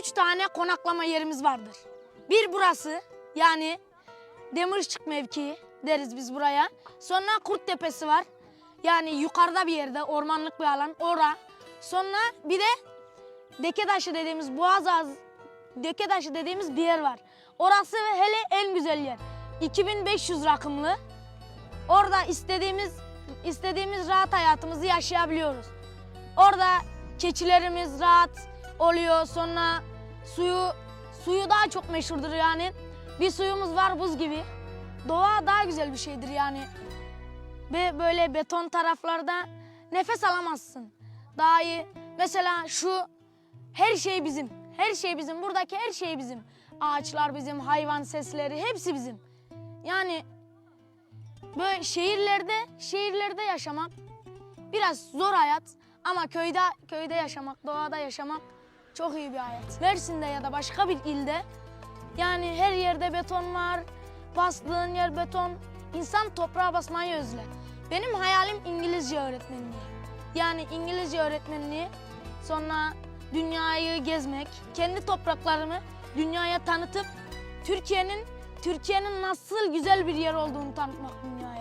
üç tane konaklama yerimiz vardır. Bir burası yani Demirçık mevkii deriz biz buraya. Sonra Kurt Tepesi var. Yani yukarıda bir yerde ormanlık bir alan ora. Sonra bir de Dekedaşı dediğimiz Boğazaz Dekedaşı dediğimiz bir yer var. Orası hele en güzel yer. 2500 rakımlı. Orada istediğimiz istediğimiz rahat hayatımızı yaşayabiliyoruz. Orada keçilerimiz rahat oluyor. Sonra suyu suyu daha çok meşhurdur yani. Bir suyumuz var buz gibi. Doğa daha güzel bir şeydir yani. Ve böyle beton taraflarda nefes alamazsın. Daha iyi. Mesela şu her şey bizim. Her şey bizim. Buradaki her şey bizim. Ağaçlar bizim, hayvan sesleri hepsi bizim. Yani böyle şehirlerde, şehirlerde yaşamak biraz zor hayat ama köyde köyde yaşamak, doğada yaşamak çok iyi bir hayat. Mersin'de ya da başka bir ilde yani her yerde beton var. Bastığın yer beton. İnsan toprağa basmayı özler. Benim hayalim İngilizce öğretmenliği. Yani İngilizce öğretmenliği sonra dünyayı gezmek, kendi topraklarımı dünyaya tanıtıp Türkiye'nin Türkiye'nin nasıl güzel bir yer olduğunu tanıtmak dünyaya.